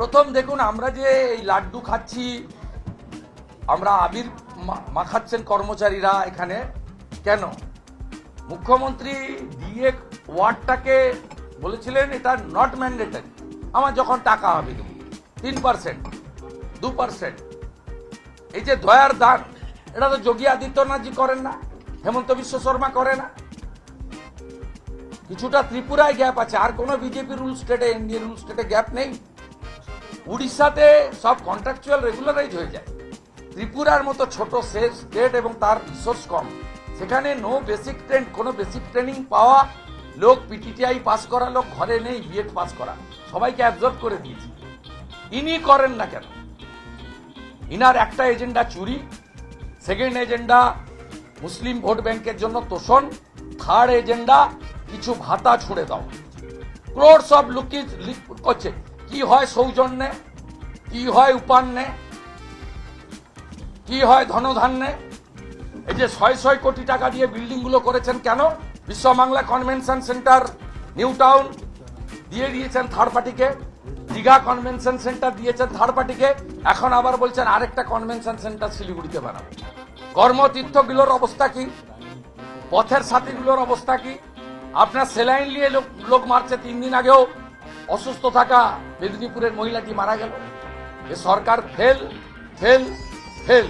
প্রথম দেখুন, আমরা যে এই লাড্ডু খাচ্ছি, আমরা আবির মাখাচ্ছেন কর্মচারীরা এখানে। কেন? মুখ্যমন্ত্রী দিয়ে ওয়ার্ডটাকে বলেছিলেন, এটা নট ম্যান্ডেটারি আমার যখন টাকা হবে দেবো তিন পার্সেন্ট দু পার্সেন্ট এই যে দয়ার দান, এটা তো যোগী আদিত্যনাথজি করেন না, হেমন্ত বিশ্ব শর্মা করে না। কিছুটা ত্রিপুরায় গ্যাপ আছে, আর কোনো বিজেপি রুল স্টেটে এনডিএ রুল স্টেটে গ্যাপ নেই। উড়িষ্যাতে সব কন্ট্রাকচুয়াল রেগুলারাইজ হয়ে যায়। ত্রিপুরার মতো ছোট স্টেট এবং তার রিসোর্স কম। সেখানে নো বেসিক ট্রেন কোনো বেসিক ট্রেনিং পাওয়া, লোক পিটিটিআই পাস করা, লোক ঘরে নেই বিএড পাস করা। সবাইকে অ্যাবজর্ব করে দিয়েছে। ইনি করেন না কেন? ইনার একটা এজেন্ডা চুরি সেকেন্ড এজেন্ডা মুসলিম ভোট ব্যাংকের জন্য তোষণ থার্ড এজেন্ডা কিছু ভাতা ছুড়ে দাও। ক্রোড সব লুকি লিক করছে। কি হয় সৌজন্যে? কি হয় উপান্নে? কি হয় ধনধান্যে? এই যে ছয় ছয় কোটি টাকা দিয়ে বিল্ডিংগুলো করেছেন কেন? Biswa Bangla convention centre, new town দিয়ে দিয়েছেন থার্ড পার্টিকে দীঘা কনভেনশন সেন্টার দিয়েছেন থার্ড পার্টিকে এখন আবার বলছেন আরেকটা কনভেনশন সেন্টার শিলিগুড়িতে বানাবো। কর্মতীর্থগুলোর অবস্থা কি? পথের সাথীগুলোর অবস্থা কি? আপনার সেলাইন নিয়ে লোক লোক মারছে তিন দিন আগেও। অসুস্থ থাকা মেদিনীপুরের মহিলাটি মারা গেল? এ সরকার ফেল ফেল ফেল।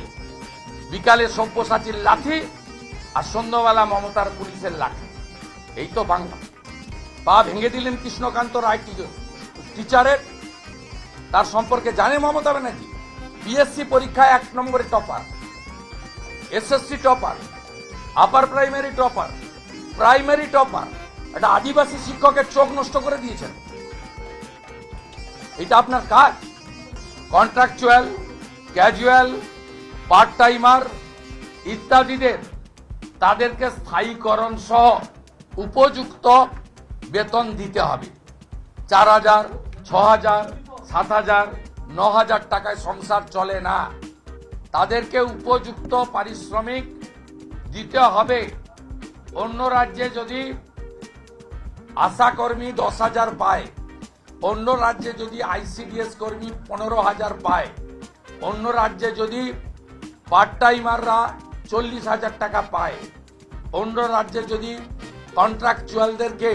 বিকালে সব্যসাচীর লাঠি আর সন্ধ্যাবেলা মমতার পুলিশের লাঠি। এই তো বাংলা। পা ভেঙে দিলেন কৃষ্ণকান্ত রায় টিচারের। তার সম্পর্কে জানে মমতা ব্যানার্জি? বিএসসি পরীক্ষায় এক নম্বরে topper. SSC topper. Upper primary topper. Primary topper. একটা আদিবাসী শিক্ষকের চোখ নষ্ট করে দিয়েছেন। এটা আপনার কাজ। কন্ট্রাকচুয়াল ক্যাজুয়াল পার্ট টাইমার ইত্যাদিদের তাদেরকে স্থায়ীকরণ সহ উপযুক্ত বেতন দিতে হবে। চার হাজার, ছ হাজার, সাত হাজার, ন হাজার টাকায় সংসার চলে না। তাদেরকে উপযুক্ত পারিশ্রমিক দিতে হবে। অন্য রাজ্যে যদি আশাকর্মী দশ হাজার পায় অন্য রাজ্যে যদি আইসিডিএস কর্মী পনেরো হাজার পায়, অন্য রাজ্যে যদি পার্ট টাইমাররা চল্লিশ হাজার টাকা পায়, অন্য রাজ্যে যদি কন্ট্রাকচুয়ালদেরকে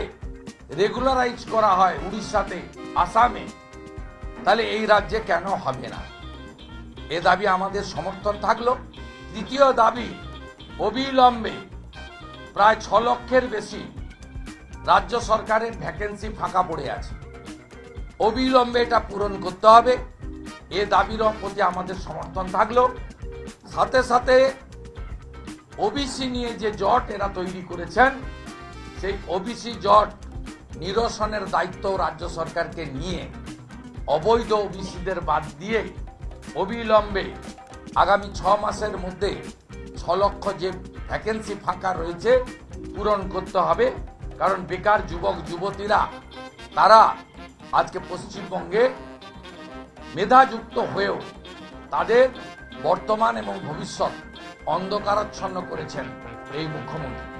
রেগুলারাইজ করা হয় উড়িষ্যাতে, আসামে, তাহলে এই রাজ্যে কেন হবে না? এ দাবি আমাদের সমর্থন থাকল। তৃতীয় দাবি, অবিলম্বে প্রায় ছ লক্ষের বেশি রাজ্য সরকারের ভ্যাকেন্সি ফাঁকা পড়ে আছে। অবিলম্বে এটা পূরণ করতে হবে। এ দাবির প্রতি আমাদের সমর্থন থাকল। সাথে সাথে ওবিসি নিয়ে যে জট এরা তৈরি করেছেন, সেই ওবিসি জট নিরসনের দায়িত্ব রাজ্য সরকারকে নিয়ে অবৈধ ওবিসিদের বাদ দিয়ে অবিলম্বে আগামী ছ মাসের মধ্যে ছ লক্ষ যে ভ্যাকেন্সি ফাঁকা রয়েছে, পূরণ করতে হবে। কারণ বেকার যুবক, যুবতীরা, তারা আজকে পশ্চিমবঙ্গে মেধাযুক্ত হয়েও তাদের বর্তমান এবং ভবিষ্যৎ অন্ধকারাচ্ছন্ন করেছেন এই মুখ্যমন্ত্রী।